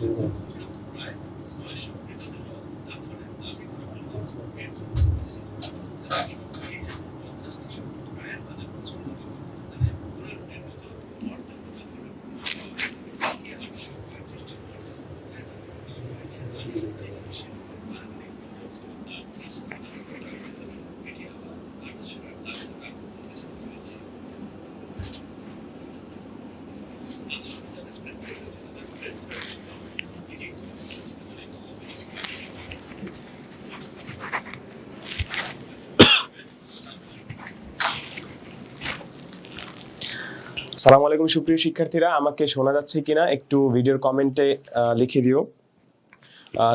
দেখা গেছে সালাম আলাইকুম সুপ্রিয় শিক্ষার্থীরা, আমাকে শোনা যাচ্ছে কিনা একটু ভিডিওর কমেন্টে লিখে দিও।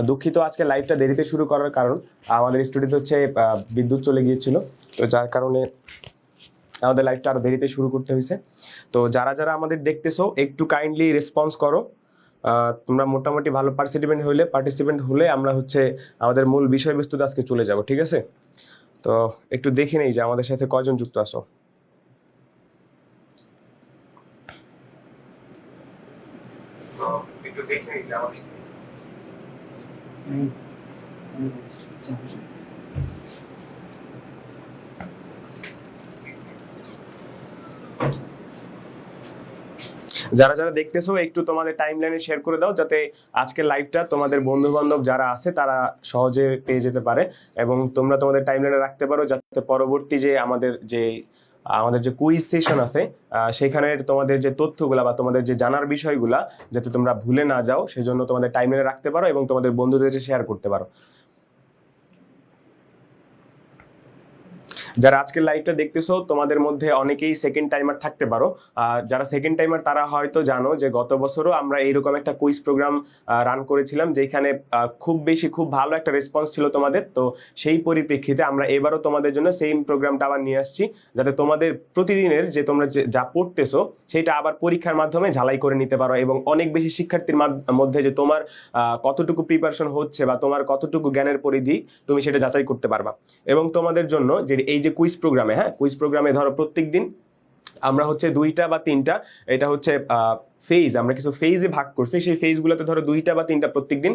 দুঃখিত, আজকে লাইভটা দেরিতে শুরু করার কারণ, আমাদের স্টুডিওতে হচ্ছে বিদ্যুৎ চলে গিয়েছিল, তো যার কারণে আমাদের লাইভটা আরও দেরিতে শুরু করতে হয়েছে। তো যারা যারা আমাদের দেখতেছো, একটু কাইন্ডলি রেসপন্স করো। তোমরা মোটামুটি ভালো পার্টিসিপেন্ট হলে পার্টিসিপেন্ট হলে আমরা হচ্ছে আমাদের মূল বিষয়বস্তুতে আজকে চলে যাব, ঠিক আছে? তো একটু দেখে নেই যে আমাদের সাথে কয়জন যুক্ত আছো একটু দেখে নিই যে আমাদের যারা যারা দেখতেছো, একটু তোমাদের টাইম লাইনে শেয়ার করে দাও, যাতে আজকের লাইভটা তোমাদের বন্ধু বান্ধব যারা আছে, তারা সহজে পেয়ে যেতে পারে। এবং তোমরা তোমাদের টাইম লাইনে রাখতে পারো, যাতে পরবর্তী যে আমাদের যে আমাদের যে কুইজ সেশন আছে সেখানে তোমাদের যে তথ্যগুলা বা তোমাদের যে জানার বিষয়গুলা যাতে তোমরা ভুলে না যাও, সেজন্য তোমাদের টাইম রাখতে পারো এবং তোমাদের বন্ধুদের শেয়ার করতে পারো। যারা আজকের লাইভটা দেখতেছো, তোমাদের মধ্যে অনেকেই সেকেন্ড টাইমার থাকতে পারো। যারা সেকেন্ড টাইমার তারা হয়তো জানো যে গত বছরও আমরা এইরকম একটা কুইজ প্রোগ্রাম রান করেছিলাম, যেখানে খুব বেশি, খুব ভালো একটা রেসপন্স ছিল তোমাদের। তো সেই পরিপ্রেক্ষিতে আমরা এবারও তোমাদের জন্য সেম প্রোগ্রামটা আবার নিয়ে আসছি, যাতে তোমাদের প্রতিদিনের যে তোমরা যে- পড়তেছো, সেটা আবার পরীক্ষার মাধ্যমে ঝালাই করে নিতে পারো এবং অনেক বেশি শিক্ষার্থীর মধ্যে যে তোমার কতটুকু প্রিপারেশন হচ্ছে বা তোমার কতটুকু জ্ঞানের পরিধি, তুমি সেটা যাচাই করতে পারবা। এবং তোমাদের জন্য যে এই যে কুইজ প্রোগ্রামে হ্যাঁ? কুইজ প্রোগ্রামে ধরো প্রত্যেক দিন আমরা হচ্ছে দুইটা বা তিনটা, এটা হচ্ছে ফেজ আমরা কিছু ফেজে ভাগ করছি, সেই ফেজগুলোতে ধরো দুইটা বা তিনটা প্রত্যেকদিন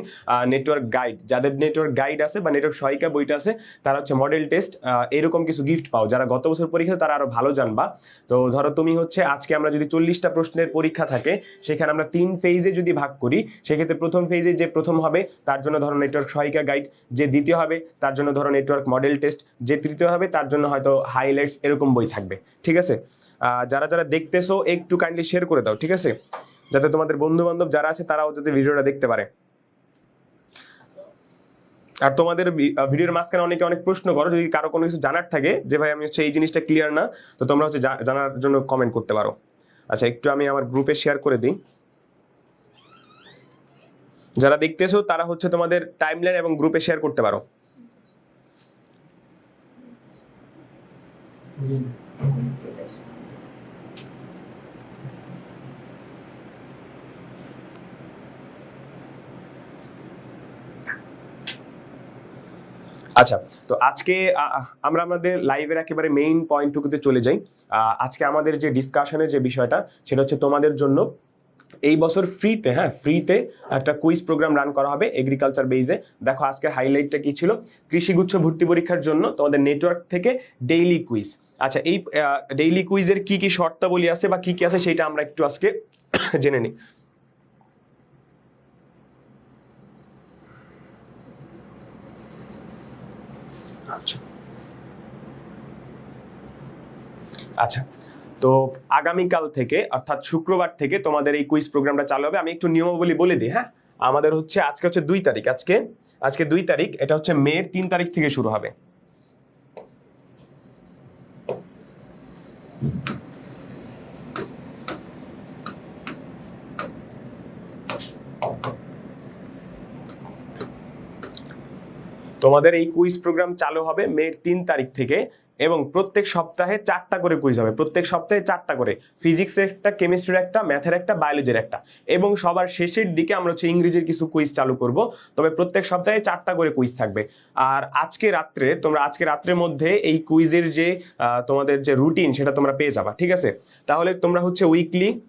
নেটওয়ার্ক গাইড যাদের নেটওয়ার্ক গাইড আছে বা নেটওয়ার্ক সহায়িকা বইটা আছে, তারা হচ্ছে মডেল টেস্ট এরকম কিছু গিফট পাও। যারা গত বছর পরীক্ষা তারা আরও ভালো জানবা। তো ধরো তুমি হচ্ছে আজকে আমরা যদি চল্লিশটা প্রশ্নের পরীক্ষা থাকে, সেখানে আমরা তিন ফেজে যদি ভাগ করি, সেক্ষেত্রে প্রথম ফেজে যে প্রথম হবে, তার জন্য ধরো নেটওয়ার্ক সহায়িকা গাইড যে দ্বিতীয় হবে, তার জন্য ধরো নেটওয়ার্ক মডেল টেস্ট যে তৃতীয় হবে, তার জন্য হয়তো হাইলাইটস এরকম বই থাকবে। ঠিক আছে? যারা যারা দেখতেছো, একটু কাইন্ডলি শেয়ার করে দাও, ঠিক আছে? যাতে তোমাদের বন্ধু বান্ধব যারা আছে, তারাও যাতে ভিডিওটা দেখতে পারে। আর তোমাদের ভিডিওর মাঝখানে অনেকে অনেক প্রশ্ন করো, যদি কারও কোনো কিছু জানার থাকে যে, ভাই, আমি হচ্ছে এই জিনিসটা ক্লিয়ার না তো তোমরা হচ্ছে জানার জন্য কমেন্ট করতে পারো। আচ্ছা একটু আমি আমার গ্রুপে শেয়ার করে দিই। যারা দেখতেছো, তারা হচ্ছে তোমাদের টাইমলাইন এবং গ্রুপে শেয়ার করতে পারো। আচ্ছা তো আজকে আমরা আমাদের লাইভের একেবারে মেইন পয়েন্টটুকুতে চলে যাই। আজকে আমাদের যে ডিসকাশনের যে বিষয়টা, সেটা হচ্ছে তোমাদের জন্য এই বছর ফ্রিতে হ্যাঁ ফ্রিতে একটা কুইজ প্রোগ্রাম রান করা হবে এগ্রিকালচার বেইজে দেখো, আজকের হাইলাইটটা কি ছিল? কৃষিগুচ্ছ ভর্তি পরীক্ষার জন্য তোমাদের নেটওয়ার্ক থেকে ডেইলি কুইজ আচ্ছা এই ডেইলি কুইজের কি কি শর্তাবলী আছে বা কি কি আছে, সেটা আমরা একটু আজকে জেনে নিই। আচ্ছা তো আগামীকাল থেকে, অর্থাৎ শুক্রবার থেকে তোমাদের এই কুইজ প্রোগ্রামটা চালু হবে। আমি একটু নিয়মাবলী বলে দিই হ্যাঁ? আমাদের হচ্ছে, আজকে হচ্ছে দুই তারিখ, আজকে আজকে দুই তারিখ, এটা হচ্ছে মেয়ের তিন তারিখ থেকে শুরু হবে। তোমাদের এই কুইজ প্রোগ্রাম চালু হবে মের তিন তারিখ থেকে। এবং প্রত্যেক সপ্তাহে চারটা করে কুইজ হবে। প্রত্যেক সপ্তাহে চারটা করে। ফিজিক্সের একটা কেমিস্ট্রির একটা ম্যাথের একটা বায়োলজির একটা। এবং সবার শেষের দিকে আমরা হচ্ছে ইংরেজির কিছু কুইজ চালু করব। তবে প্রত্যেক সপ্তাহে চারটা করে কুইজ থাকবে। আর আজকে রাত্রে, তোমরা আজকে রাত্রের মধ্যে এই কুইজের যে তোমাদের যে রুটিন সেটা তোমরা পেয়ে যাবা। ঠিক আছে? তাহলে তোমরা হচ্ছে উইকলি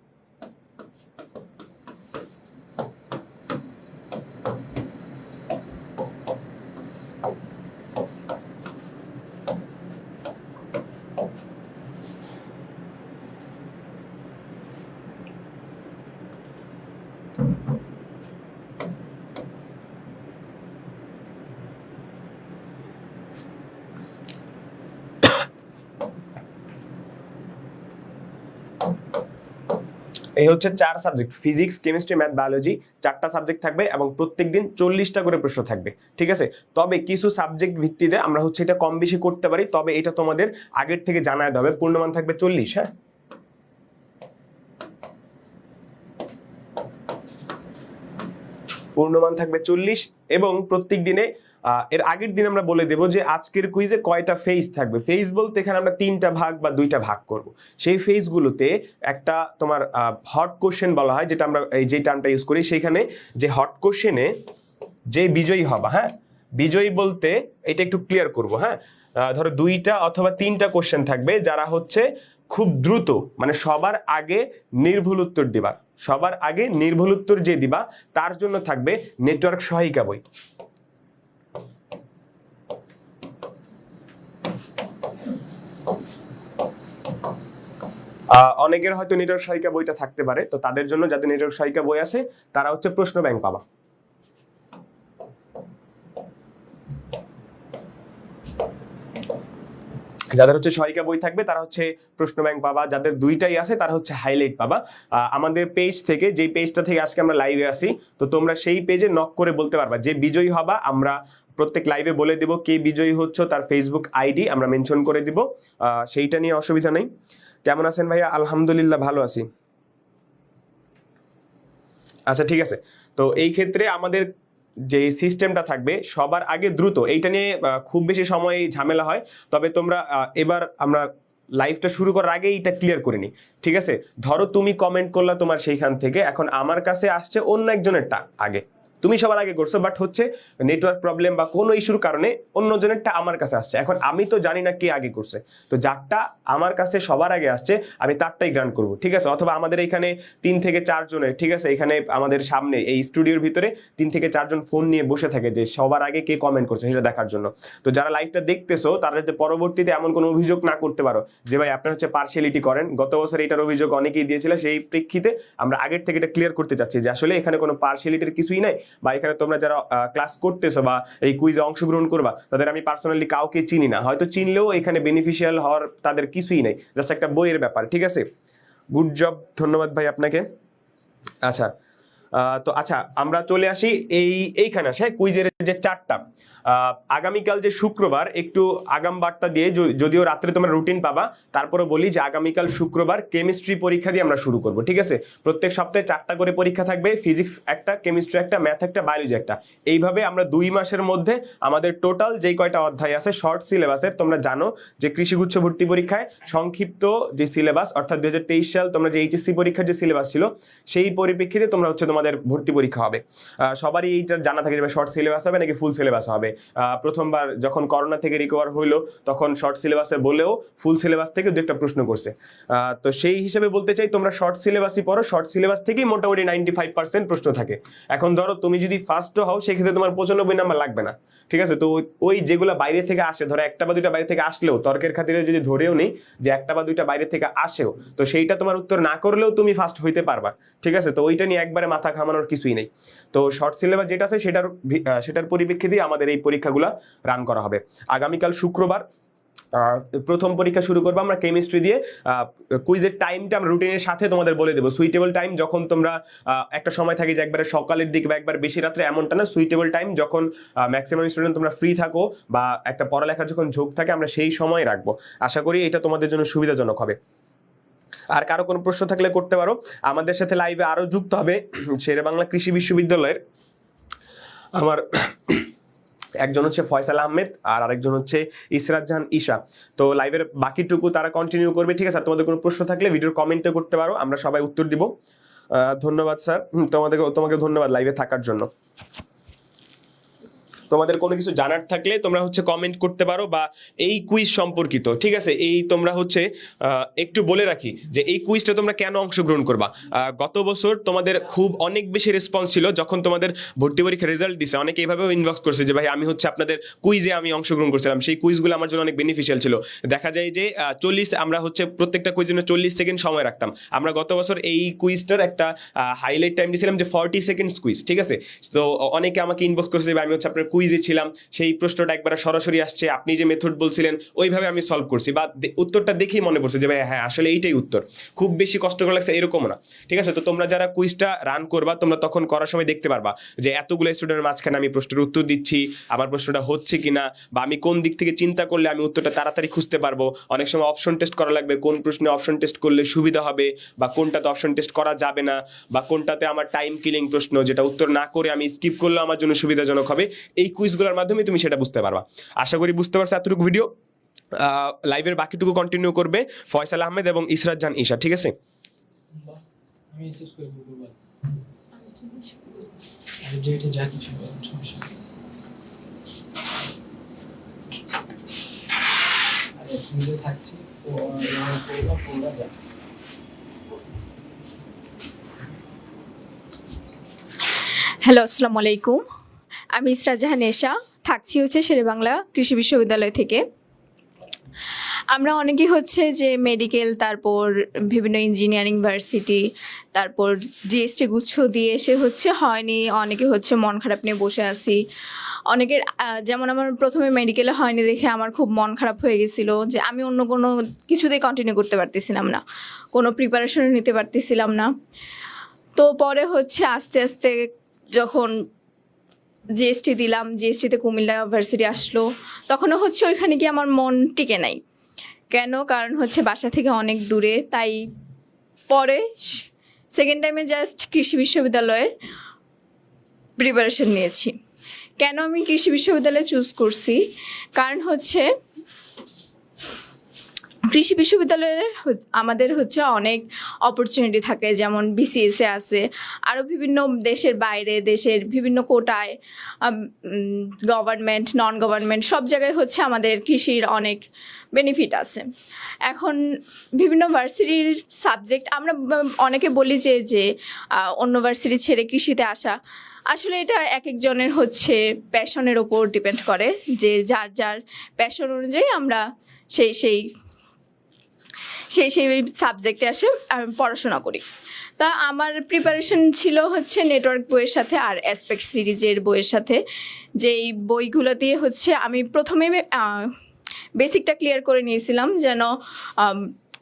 এই হচ্ছে চার subject physics chemistry math biology চারটা সাবজেক্ট থাকবে এবং প্রত্যেক দিন চল্লিশটা করে প্রশ্ন থাকবে, ঠিক আছে? তবে কিছু সাবজেক্ট ভিত্তিতে আমরা হচ্ছে এটা কম বেশি করতে পারি, তবে এটা তোমাদের আগের থেকে জানাতে হবে। পূর্ণমান থাকবে চল্লিশ হ্যাঁ? পূর্ণমান থাকবে চল্লিশ এবং প্রত্যেক দিনে এর আগের দিন আমরা বলে দেব যে আজকের কুইজে কয়টা ফেজ থাকবে। ফেজ বলতে এখানে আমরা তিনটা ভাগ বা দুইটা ভাগ করব। সেই ফেজগুলোতে একটা তোমার হট কোশ্চেন বলা হয়, যেটা আমরা এই যে টার্মটা ইউজ করি, সেইখানে যে হট কোশ্চেনে যে বিজয়ী হবা হ্যাঁ? বিজয়ী বলতে এটা একটু ক্লিয়ার করব হ্যাঁ? ধরো দুইটা অথবা তিনটা কোশ্চেন থাকবে, যারা হচ্ছে খুব দ্রুত মানে সবার আগে নির্ভুল উত্তর দিবা। সবার আগে নির্ভুল উত্তর যে দিবা, তার জন্য থাকবে নেটওয়ার্ক সহায়িকা বই। অনেকের হয়তো নেটওয়ার্ক সহায়িকা বইটা থাকতে পারে, তো তাদের জন্য যাদের নেটওয়ার্ক সহায়িকা বই আছে তারা হচ্ছে প্রশ্ন ব্যাংক পাবা। যাদের হচ্ছে সহায়িকা বই থাকবে, তারা হচ্ছে প্রশ্ন ব্যাংক পাবা। যাদের দুইটাই আছে, তারা হচ্ছে হাইলাইট পাবা। আমাদের পেজ থেকে যেই পেজটা থেকে আজকে আমরা লাইভে আসি তো তোমরা সেই পেজে নক করে বলতে পারবা যে বিজয়ী হবা, আমরা প্রত্যেক লাইভে বলে দিব কে বিজয়ী হচ্ছে, তার ফেসবুক আইডি আমরা মেনশন করে দিব। সেইটা নিয়ে অসুবিধা নেই। কেমন আছেন ভাইয়া? আলহামদুলিল্লাহ ভালো আছি। আচ্ছা ঠিক আছে। তো এই ক্ষেত্রে আমাদের যে সিস্টেমটা থাকবে, সবার আগে দ্রুত, এইটা নিয়ে খুব বেশি সময় ঝামেলা হয়। তবে তোমরা এবার আমরা লাইভটা শুরু করার আগে এটা ক্লিয়ার করে নিই, ঠিক আছে? ধরো তুমি কমেন্ট করলা তোমার সেইখান থেকে, এখন আমার কাছে আসছে অন্য একজনেরটা আগে। তুমি সবার আগে করছ বাট হচ্ছে নেটওয়ার্ক প্রবলেম বা কোনো ইস্যুর কারণে অন্যজনেরটা আমার কাছে আসছে। এখন আমি তো জানি না কে আগে করছে তো যারটা আমার কাছে সবার আগে আসছে, আমি তারটাই গ্রান্ট করব, ঠিক আছে? অথবা আমাদের এখানে তিন থেকে চারজনের ঠিক আছে? এখানে আমাদের সামনে, এই স্টুডিওর ভিতরে তিন থেকে চারজন ফোন নিয়ে বসে থাকে যে সবার আগে কে কমেন্ট করছে সেটা দেখার জন্য। তো যারা লাইভটা দেখতেছো, তারা যাতে পরবর্তীতে এমন কোনো অভিযোগ না করতে পারো যে, ভাই, আপনার হচ্ছে পার্সিয়ালিটি করেন। গত বছর এটার অভিযোগ অনেকেই দিয়েছিল, সেই প্রেক্ষিতে আমরা আগের থেকে এটা ক্লিয়ার করতে চাচ্ছি যে, আসলে এখানে কোনো পার্সিয়ালিটির কিছুই নাই। বা এখানে তোমরা যারা ক্লাস করতেছো বা এই কুইজে অংশগ্রহণ করবা, তাদের আমি পার্সোনালি কাউকে চিনি না। হয়তো চিনলেও এখানে বেনিফিশিয়াল হওয়ার তাদের কিছুই নেই। জাস্ট একটা বইয়ের ব্যাপার, ঠিক আছে? গুড জব ধন্যবাদ ভাই আপনাকে। আচ্ছা তো আচ্ছা আমরা চলে আসি এই, এইখানে আসে কুইজের যে চারটা। আগামীকাল যে শুক্রবার, একটু আগাম বার্তা দিয়ে যদিও রাত্রে তোমরা রুটিন পাবা তারপরে বলি যে আগামীকাল শুক্রবার কেমিস্ট্রি পরীক্ষা দিয়ে আমরা শুরু করব, ঠিক আছে? প্রত্যেক সপ্তাহে চারটা করে পরীক্ষা থাকবে ফিজিক্স একটা কেমিস্ট্রি একটা ম্যাথ একটা বায়োলজি একটা। এইভাবে আমরা দুই মাসের মধ্যে আমাদের টোটাল যেই কয়টা অধ্যায় আছে শর্ট সিলেবাসের তোমরা জানো যে কৃষিগুচ্ছ ভর্তি পরীক্ষায় সংক্ষিপ্ত যে সিলেবাস অর্থাৎ দুই হাজার তেইশ সাল তোমরা যে এইচএসসি পরীক্ষার যে সিলেবাস ছিল, সেই পরিপ্রেক্ষিতে তোমরা হচ্ছে তোমাদের ভর্তি পরীক্ষা হবে। সবারই এইটা জানা থাকে যে শর্ট সিলেবাস হবে নাকি ফুল সিলেবাস হবে। আহ, প্রথমবার যখন করোনা থেকে রিকভার হইল তখন শর্ট সিলেবাসে বলেও ফুল সিলেবাস থেকে দু একটা প্রশ্ন করছে। তো সেই হিসেবে বলতে চাই তোমরা শর্ট সিলেবাসই পড়ো শর্ট সিলেবাস থেকেই মোটামুটি নাইনটি ফাইভ পার্সেন্ট প্রশ্ন থাকে। এখন ধরো তুমি যদি ফার্স্টও হও সেক্ষেত্রে তোমার পঁচানব্বই নাম্বার লাগবে না। ঠিক আছে? তো ওই- যেগুলো বাইরে থেকে আসে ধরো একটা বা দুইটা বাইরে থেকে আসলেও তর্কের খাতিরে যদি ধরেও নেই যে একটা বা দুইটা বাইরে থেকে আসেও তো সেইটা তোমার উত্তর না করলেও তুমি ফার্স্ট হইতে পারবা। ঠিক আছে? তো ওইটা নিয়ে একবারে মাথা ঘামানোর কিছুই নেই। তো শর্ট সিলেবাস যেটা আছে সেটার সেটার পরিপ্রেক্ষিতেই আমাদের এই পরীক্ষাগুলো রান করা হবে। আগামীকাল শুক্রবার প্রথম পরীক্ষা শুরু করব আমরা কেমিস্ট্রি দিয়ে। কুইজের টাইমটা আমরা রুটিনের সাথে তোমাদের বলে দেবো। সুইটেবল টাইম যখন তোমরা একটা সময় থাকে যে একবারে সকালের দিকে বা একবার বেশি রাত্রে এমনটা না সুইটেবল টাইম যখন ম্যাক্সিমাম স্টুডেন্ট তোমরা ফ্রি থাকো বা একটা পড়ালেখার যখন ঝোঁক থাকে আমরা সেই সময় রাখব। আশা করি এটা তোমাদের জন্য সুবিধাজনক হবে। আর কারও কোনো প্রশ্ন থাকলে করতে পারো। আমাদের সাথে লাইভে আরও যুক্ত হবে শেরে বাংলা কৃষি বিশ্ববিদ্যালয়ের আমার একজন হচ্ছে ফয়সাল আহমেদ আর আরেকজন হচ্ছে ইসরাত জাহান ঈশা। তো লাইভের বাকিটুকু তারা কন্টিনিউ করবে, ঠিক আছে? তোমাদের কোনো প্রশ্ন থাকলে ভিডিওর কমেন্টে করতে পারো, আমরা সবাই উত্তর দিব। ধন্যবাদ স্যার তোমাদেরকে তোমাদের তোমাকে ধন্যবাদ লাইভে থাকার জন্য। তোমাদের কোনো কিছু জানার থাকলে তোমরা হচ্ছে কমেন্ট করতে পারো বা এই কুইজ সম্পর্কিত, ঠিক আছে? এই তোমরা হচ্ছে একটু বলে রাখি যে এই কুইজটা তোমরা কেন অংশগ্রহণ করবা? গত বছর তোমাদের খুব অনেক বেশি রেসপন্স ছিল যখন তোমাদের ভর্তি পরীক্ষার রেজাল্ট দিছে। অনেকে এইভাবেও ইনবক্স করছে যে, ভাই, আমি হচ্ছে আপনাদের কুইজে আমি অংশগ্রহণ করছিলাম। সেই কুইজগুলো আমার জন্য অনেক বেনিফিশিয়াল ছিল। দেখা যায় যে চল্লিশ, আমরা হচ্ছে প্রত্যেকটা কুইজের জন্য চল্লিশ সেকেন্ড সময় রাখতাম। আমরা গত বছর এই কুইজটার একটা হাইলাইট টাইম দিয়েছিলাম যে ফর্টি সেকেন্ডস কুইজ ঠিক আছে? তো অনেকে আমাকে ইনবক্স করছে যে আমি হচ্ছে আপনার ছিলাম, সেই প্রশ্নটা একবার সরাসরি আসছে। আপনি যে মেথড বলছিলেন, ওইভাবে আমি সলভ করছি। বা উত্তরটা দেখেই মনে পড়ছে যে ভাই হ্যাঁ আসলে এইটাই উত্তর। খুব বেশি কষ্টকর লাগছে, এরকমও না। ঠিক আছে, তো তোমরা যারা কুইজটা রান করবা, তোমরা তখন করার সময় দেখতে পারবা যে, এতগুলো স্টুডেন্টের মাঝখানে আমি প্রশ্নের উত্তর দিচ্ছি আমার প্রশ্নটা হচ্ছে কিনা, বা আমি কোন দিক থেকে চিন্তা করলে আমি উত্তরটা তাড়াতাড়ি খুঁজতে পারব। অনেক সময় অপশন টেস্ট করা লাগবে, কোন প্রশ্নে অপশন টেস্ট করলে সুবিধা হবে, বা কোনটাতে অপশন টেস্ট করা যাবে না, বা কোনটাতে আমার টাইম কিলিং প্রশ্ন, যেটা উত্তর না করে আমি স্কিপ করলে আমার জন্য সুবিধাজনক হবে, এই কুইজগুলোর মাধ্যমে তুমি সেটা বুঝতে পারবা। আশা করি বুঝতে পারছ এতটুকু ভিডিও লাইভের বাকিটুকু কন্টিনিউ করবে ফয়সাল আহমেদ এবং ইসরাত জান ঈশা, ঠিক আছে? হ্যালো আসসালামু আলাইকুম আমি ইসরা জাহান এশা থাকছি হচ্ছে শেরেবাংলা কৃষি বিশ্ববিদ্যালয় থেকে। আমরা অনেকেই হচ্ছে যে মেডিকেল তারপর বিভিন্ন ইঞ্জিনিয়ারিং ভার্সিটি তারপর জিএসটি গুচ্ছ দিয়ে এসে হচ্ছে হয়নি, অনেকে হচ্ছে মন খারাপ নিয়ে বসে আছি। অনেকের যেমন আমার প্রথমে মেডিকেলে হয়নি দেখে আমার খুব মন খারাপ হয়ে গেছিল যে আমি অন্য কোনো কিছুতেই কন্টিনিউ করতে পারতেছিলাম না, কোনো প্রিপারেশন নিতে পারতেছিলাম না। তো পরে হচ্ছে আস্তে আস্তে যখন জিএসটি দিলাম জিএসটিতে কুমিল্লা ইউনিভার্সিটি আসলো। তখনও হচ্ছে ওইখানে গিয়ে আমার মন টিকে নাই। কেন? কারণ হচ্ছে বাসা থেকে অনেক দূরে, তাই পরে সেকেন্ড টাইমে জাস্ট কৃষি বিশ্ববিদ্যালয়ের প্রিপারেশন নিয়েছি। কেন আমি কৃষি বিশ্ববিদ্যালয় চুজ করছি? কারণ হচ্ছে কৃষি বিশ্ববিদ্যালয়ের আমাদের হচ্ছে অনেক অপরচুনিটি থাকে, যেমন বিসিএসে আছে আরও বিভিন্ন দেশের বাইরে, দেশের বিভিন্ন কোটায় গভর্নমেন্ট নন গভর্নমেন্ট সব জায়গায় হচ্ছে আমাদের কৃষির অনেক বেনিফিট আছে। এখন বিভিন্ন ভার্সিটির সাবজেক্ট আমরা অনেকে বলি যে যে অন্য ভার্সিটি ছেড়ে কৃষিতে আসা, আসলে এটা এক একজনের হচ্ছে প্যাশনের ওপর ডিপেন্ড করে, যে যার যার প্যাশন অনুযায়ী আমরা সেই সেই সেই সেই সাবজেক্টে আসে আমি পড়াশোনা করি। তা আমার প্রিপারেশন ছিল হচ্ছে নেটওয়ার্ক বইয়ের সাথে আর অ্যাসপেক্ট সিরিজের বইয়ের সাথে। যেই বইগুলো দিয়ে হচ্ছে আমি প্রথমে বেসিকটা ক্লিয়ার করে নিয়েছিলাম যেন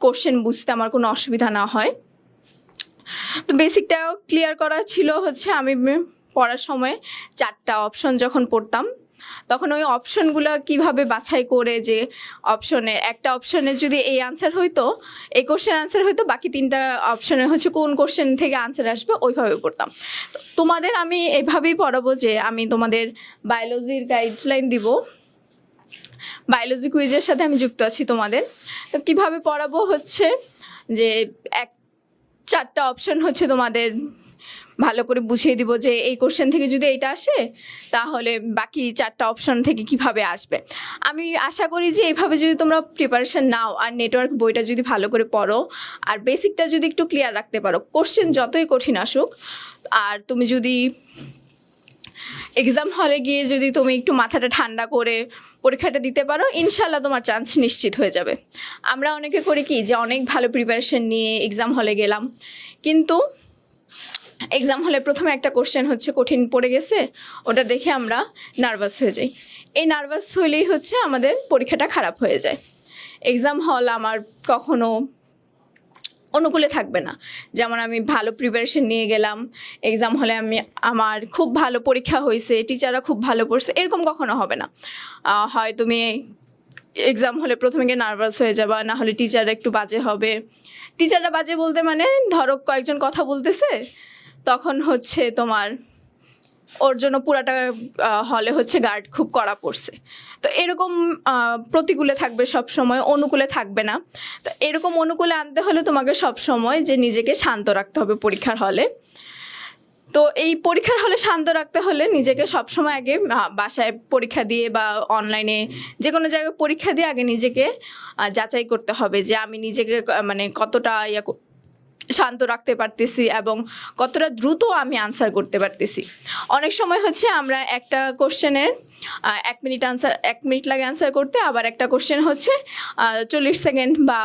কোশ্চেন বুঝতে আমার কোনো অসুবিধা না হয়। তো বেসিকটাও ক্লিয়ার করা ছিল হচ্ছে আমি পড়ার সময় চারটা অপশন যখন পড়তাম তখন ওই অপশনগুলো কীভাবে বাছাই করে যে অপশনে একটা অপশনে যদি এই আনসার হইতো, এই কোশ্চেন আনসার হইতো, বাকি তিনটা অপশনে হচ্ছে কোন কোশ্চেন থেকে আনসার আসবে, ওইভাবে পড়তাম। তোমাদের আমি এভাবেই পড়াবো যে আমি তোমাদের বায়োলজির গাইডলাইন দিব। বায়োলজি কুইজের সাথে আমি যুক্ত আছি তোমাদের। তো কীভাবে পড়াবো হচ্ছে যে এক, চারটা অপশন হচ্ছে তোমাদের ভালো করে বুঝিয়ে দিব যে এই কোশ্চেন থেকে যদি এইটা আসে, তাহলে বাকি চারটা অপশন থেকে কীভাবে আসবে। আমি আশা করি যে এইভাবে যদি তোমরা প্রিপারেশন নাও আর নেটওয়ার্ক বইটা যদি ভালো করে পড়ো, আর বেসিকটা যদি একটু ক্লিয়ার রাখতে পারো কোশ্চেন যতই কঠিন আসুক, আর তুমি যদি এক্সাম হলে গিয়ে যদি তুমি একটু মাথাটা ঠান্ডা করে পরীক্ষাটা দিতে পারো ইনশাল্লাহ তোমার চান্স নিশ্চিত হয়ে যাবে। আমরা অনেকে করি কি যে অনেক ভালো প্রিপারেশন নিয়ে এক্সাম হলে গেলাম, কিন্তু এক্সাম হলে প্রথমে একটা কোশ্চেন হচ্ছে, কঠিন পড়ে গেছে, ওটা দেখে আমরা নার্ভাস হয়ে যাই। এই নার্ভাস হলেই হচ্ছে আমাদের পরীক্ষাটা খারাপ হয়ে যায়। এক্সাম হল আমার কখনো অনুকূলে থাকবে না। যেমন আমি ভালো প্রিপারেশন নিয়ে গেলাম এক্সাম হলে আমি, আমার খুব ভালো পরীক্ষা হয়েছে টিচাররা খুব ভালো পড়ছে, এরকম কখনো হবে না। হয় তুমি এক্সাম হলে প্রথমে গিয়ে নার্ভাস হয়ে যাবা, না হলে টিচাররা একটু বাজে হবে। টিচাররা বাজে বলতে মানে ধরো কয়েকজন কথা বলতেছে তখন হচ্ছে তোমার ওর জন্য পুরাটা হলে হচ্ছে গার্ড খুব কড়া পড়ছে। তো এরকম প্রতিকূলে থাকবে সব সময়, অনুকূলে থাকবে না। তো এরকম অনুকূলে আনতে হলে তোমাকে সব সময় যে নিজেকে শান্ত রাখতে হবে পরীক্ষার হলে। তো এই পরীক্ষার হলে শান্ত রাখতে হলে নিজেকে সবসময় আগে বাসায় পরীক্ষা দিয়ে বা অনলাইনে যে কোনো জায়গায় পরীক্ষা দিয়ে আগে নিজেকে যাচাই করতে হবে যে আমি নিজেকে মানে কতটা ইয়া শান্ত রাখতে পারতেছি এবং কতটা দ্রুত আমি আনসার করতে পারতেছি। অনেক সময় হচ্ছে আমরা একটা কোশ্চেনের এক মিনিট আনসার এক মিনিট লাগে আনসার করতে, আবার একটা কোশ্চেন হচ্ছে চল্লিশ সেকেন্ড বা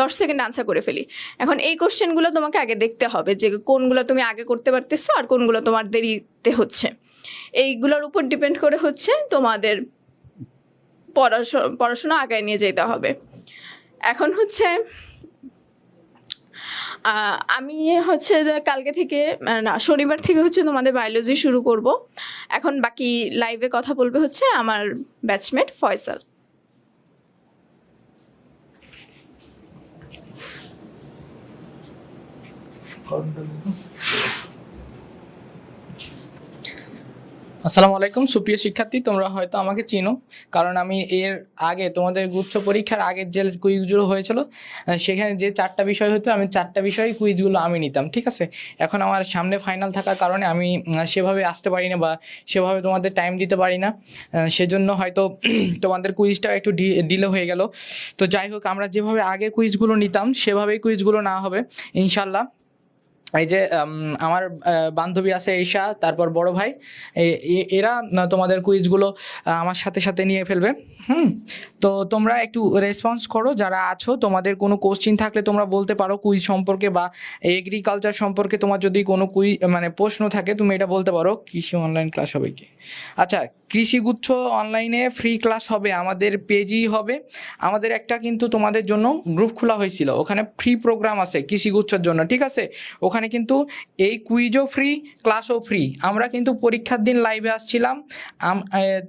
দশ সেকেন্ড আনসার করে ফেলি। এখন এই কোশ্চেনগুলো তোমাকে আগে দেখতে হবে যে কোনগুলো তুমি আগে করতে পারতেছো আর কোনগুলো তোমার দেরিতে হচ্ছে। এইগুলোর উপর ডিপেন্ড করে হচ্ছে তোমাদের পড়াশোনা পড়াশোনা আগায় নিয়ে যেতে হবে। এখন হচ্ছে আমি হচ্ছে কালকে থেকে না, শনিবার থেকে হচ্ছে তোমাদের বায়োলজি শুরু করব। এখন বাকি লাইভে কথা বলবে হচ্ছে আমার ব্যাচমেট ফয়সাল। আসসালামু আলাইকুম। সুপ্রিয় শিক্ষার্থী, তোমরা হয়তো আমাকে চিনো, কারণ আমি এর আগে তোমাদের গুচ্ছ পরীক্ষার আগের যে কুইজগুলো হয়েছিল সেখানে যে চারটা বিষয় হতো, আমি চারটা বিষয় কুইজগুলো আমি নিতাম, ঠিক আছে? এখন আমার সামনে ফাইনাল থাকার কারণে আমি সেভাবে আসতে পারি না বা সেভাবে তোমাদের টাইম দিতে পারি না সেজন্য হয়তো তোমাদের কুইজটা একটু ডিলে হয়ে গেল। তো যাই হোক, আমরা যেভাবে আগে কুইজগুলো নিতাম, সেভাবেই কুইজগুলো না হবে ইনশাল্লাহ এই যে আমার বান্ধবী আছে ঈশা, তারপর বড় ভাই। এরা তোমাদের কুইজগুলো আমার সাথে সাথে নিয়ে ফেলবে। হুম? তো তোমরা একটু রেসপন্স করো, যারা আছো, তোমাদের কোনো কোশ্চিন থাকলে তোমরা বলতে পারো কুইজ সম্পর্কে বা এগ্রিকালচার সম্পর্কে। তোমার যদি কোনো কুই মানে প্রশ্ন থাকে, তুমি এটা বলতে পারো, কৃষি অনলাইন ক্লাস হবে কি? আচ্ছা কৃষিগুচ্ছ অনলাইনে ফ্রি ক্লাস হবে, আমাদের পেজই হবে। আমাদের একটা কিন্তু তোমাদের জন্য গ্রুপ খোলা হয়েছিল, ওখানে ফ্রি প্রোগ্রাম আছে কৃষিগুচ্ছর জন্য, ঠিক আছে? ওখানে কিন্তু এই কুইজও ফ্রি ক্লাসও ফ্রি আমরা কিন্তু পরীক্ষার দিন লাইভে আসছিলাম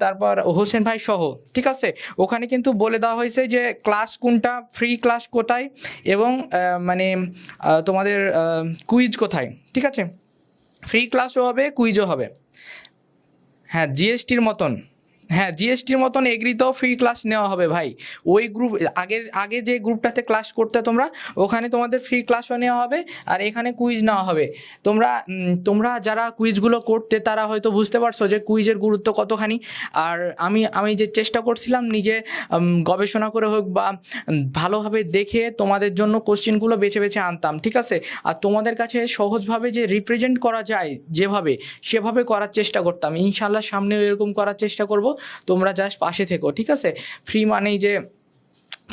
তারপর হোসেন ভাই সহ, ঠিক আছে? ওখানে কিন্তু বলে দেওয়া হয়েছে যে ক্লাস কোনটা ফ্রি ক্লাস কোথায় এবং মানে তোমাদের কুইজ কোথায়, ঠিক আছে? ফ্রি ক্লাসও হবে কুইজও হবে। হ্যাঁ জিএসটির মতন। হ্যাঁ জিএসটির মতন এগ্রিতেও ফ্রি ক্লাস নেওয়া হবে ভাই। ওই গ্রুপ আগের, আগে যে গ্রুপটাতে ক্লাস করতে তোমরা, ওখানে তোমাদের ফ্রি ক্লাসও নেওয়া হবে আর এখানে কুইজ নেওয়া হবে। তোমরা তোমরা যারা কুইজগুলো করতে তারা হয়তো বুঝতে পারছ যে কুইজের গুরুত্ব কতখানি। আর আমি আমি যে চেষ্টা করছিলাম নিজে গবেষণা করে হোক বা ভালোভাবে দেখে তোমাদের জন্য কোশ্চেনগুলো বেছে বেছে আনতাম, ঠিক আছে? আর তোমাদের কাছে সহজভাবে যে রিপ্রেজেন্ট করা যায় যেভাবে, সেভাবে করার চেষ্টা করতাম। ইনশাল্লাহ সামনেও এরকম করার চেষ্টা করব। তোমরা জাস্ট পাশে থেকো, ঠিক আছে? ফ্রি মানেই যে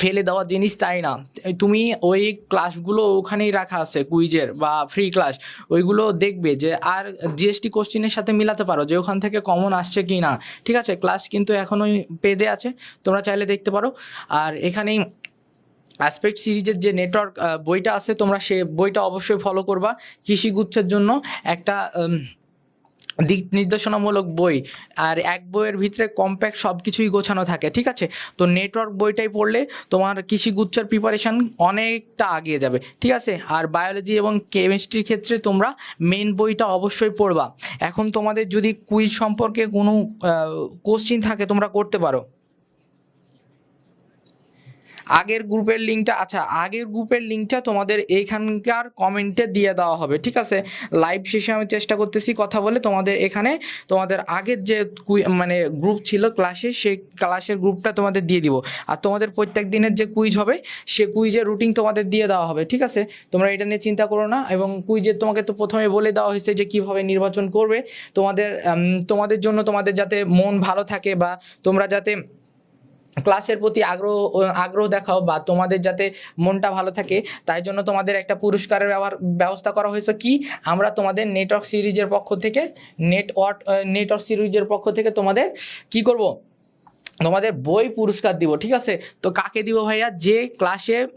ফেলে দেওয়া জিনিস তাই না। তুমি ওই ক্লাসগুলো ওখানেই রাখা আছে, কুইজের বা ফ্রি ক্লাস ওইগুলো দেখবে যে আর জিএসটি কোশ্চিনের সাথে মিলাতে পারো যে ওখান থেকে কমন আসছে কি না। ঠিক আছে? ক্লাস কিন্তু এখনোই পেজে আছে, তোমরা চাইলে দেখতে পারো। আর এখানেই অ্যাসপেক্ট সিরিজের যে নেটওয়ার্ক বইটা আছে, তোমরা সে বইটা অবশ্যই ফলো করবা। কৃষিগুচ্ছের জন্য একটা দিক নির্দেশনামূলক বই আর এক বইয়ের ভিতরে কম্প্যাক্ট সব কিছুই গোছানো থাকে, ঠিক আছে? তো নেটওয়ার্ক বইটাই পড়লে তোমার কৃষিগুচ্ছর প্রিপারেশান অনেকটা আগিয়ে যাবে, ঠিক আছে? আর বায়োলজি এবং কেমিস্ট্রির ক্ষেত্রে তোমরা মেন বইটা অবশ্যই পড়বা। এখন তোমাদের যদি কুইজ সম্পর্কে কোনো কোশ্চিন থাকে তোমরা করতে পারো। আগের গ্রুপের লিঙ্কটা আচ্ছা আগের গ্রুপের লিঙ্কটা তোমাদের এইখানকার কমেন্টে দিয়ে দেওয়া হবে, ঠিক আছে? লাইভ শেষে আমি চেষ্টা করতেছি কথা বলে তোমাদের এখানে, তোমাদের আগের যে মানে গ্রুপ ছিল ক্লাসে সেই ক্লাসের গ্রুপটা তোমাদের দিয়ে দিব। আর তোমাদের প্রত্যেক দিনের যে কুইজ হবে, সে কুইজের রুটিন তোমাদের দিয়ে দেওয়া হবে, ঠিক আছে? তোমরা এটা নিয়ে চিন্তা করো না, এবং কুইজের তোমাকে তো প্রথমে বলে দেওয়া হয়েছে যে কীভাবে নির্বাচন করবে। তোমাদের তোমাদের জন্য তোমাদের যাতে মন ভালো থাকে বা তোমরা যাতে ক্লাসের প্রতি আগ্রহ আগ্রহ দেখাও বা তোমাদের যাতে মনটা ভালো থাকে, তাই জন্য তোমাদের একটা পুরস্কারের ব্যবহার, ব্যবস্থা করা হয়েছে কি? আমরা তোমাদের নেটওয়ার্ক সিরিজের পক্ষ থেকে নেটওয়ার্ক নেটওয়ার্ক সিরিজের পক্ষ থেকে তোমাদের কি করব? তোমাদের বই পুরস্কার দিব, ঠিক আছে? তো কাকে দিব ভাইয়া? যে ক্লাসে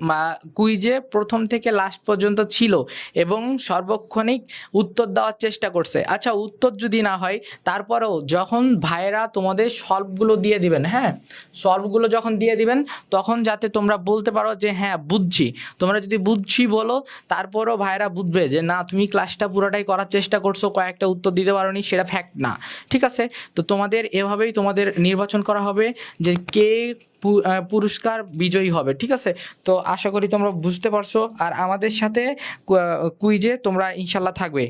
কুইজে প্রথম থেকে লাস্ট পর্যন্ত ছিল এবং সর্বক্ষণিক উত্তর দেওয়ার চেষ্টা করছে। আচ্ছা উত্তর যদি না হয়, তারপরেও যখন ভাইয়েরা তোমাদের সলভগুলো দিয়ে দিবেন হ্যাঁ? সলভগুলো যখন দিয়ে দিবেন, তখন যাতে তোমরা বলতে পারো যে হ্যাঁ বুঝছি। তোমরা যদি বুঝছি বলো, তারপরও ভাইয়েরা বুঝবে যে, না, তুমি ক্লাসটা পুরোটাই করার চেষ্টা করছ, কয়েকটা উত্তর দিতে পারোনি, সেটা ফ্যাক্ট না। ঠিক আছে? তো তোমাদের এভাবেই তোমাদের নির্বাচন করা হবে। যে কে পুরস্কার বিজয়ী হবে, ঠিক আছে? তো আশা করি তোমরা বুঝতে পারছ। আর আমাদের সাথে কুইজে তোমরা ইনশাল্লাহ থাকবে।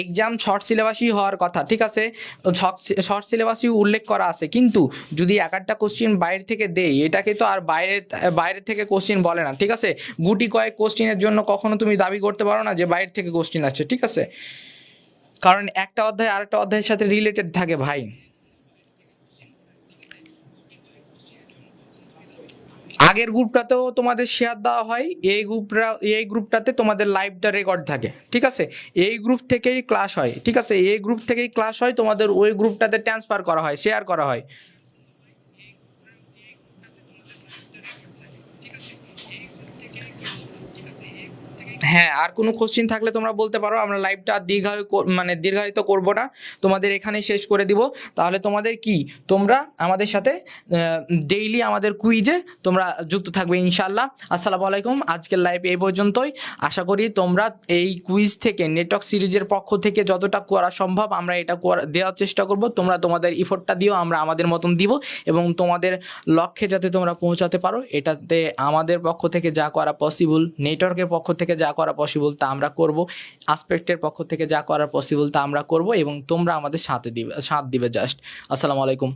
এক্সাম শর্ট সিলেবাসই হওয়ার কথা, ঠিক আছে? শর্ট সিলেবাসই উল্লেখ করা আছে। কিন্তু যদি এক একটা কোশ্চিন বাইরে থেকে দেই, এটাকে তো আর বাইরে বাইরে থেকে কোশ্চিন বলে না, ঠিক আছে? গুটি কয়েক কোশ্চিনের জন্য কখনো তুমি দাবি করতে পারো না যে বাইরে থেকে কোশ্চিন আছে ঠিক আছে? কারণ একটা অধ্যায় আরেকটা অধ্যায়ের সাথে রিলেটেড থাকে ভাই। আগের গ্রুপটাতেও তোমাদের শেয়ার দেওয়া হয়, এই গ্রুপটা এই গ্রুপটাতে তোমাদের লাইভটা রেকর্ড থাকে, ঠিক আছে? এই গ্রুপ থেকেই ক্লাস হয়, ঠিক আছে? এই গ্রুপ থেকেই ক্লাস হয়, তোমাদের ওই গ্রুপটাতে ট্রান্সফার করা হয় শেয়ার করা হয়। হ্যাঁ আর কোনো কোশ্চিন থাকলে তোমরা বলতে পারো। আমরা লাইভটা দীর্ঘায়ু মানে দীর্ঘায়িত করব না। তোমাদের এখানে শেষ করে দিব। তাহলে তোমাদের কি? তোমরা আমাদের সাথে ডেইলি আমাদের কুইজে তোমরা যুক্ত থাকবে ইনশাল্লাহ আসসালামু আলাইকুম। আজকের লাইভ এই পর্যন্তই। আশা করি তোমরা এই কুইজ থেকে নেটওয়ার্ক সিরিজের পক্ষ থেকে যতটা করা সম্ভব আমরা এটা দেওয়ার চেষ্টা করব। তোমরা তোমাদের ইফোর্টটা দিও, আমরা আমাদের মতন দিব এবং তোমাদের লক্ষ্যে যাতে তোমরা পৌঁছাতে পারো, এটাতে আমাদের পক্ষ থেকে যা করা পসিবল নেটওয়ার্কের পক্ষ থেকে যা করা পসিবল তা আমরা করব। আসপেক্টের পক্ষ থেকে যা করা পসিবল তা আমরা করব এবং তোমরা আমাদের সাথে দিবে, সাথ দিবে জাস্ট আসসালামু আলাইকুম।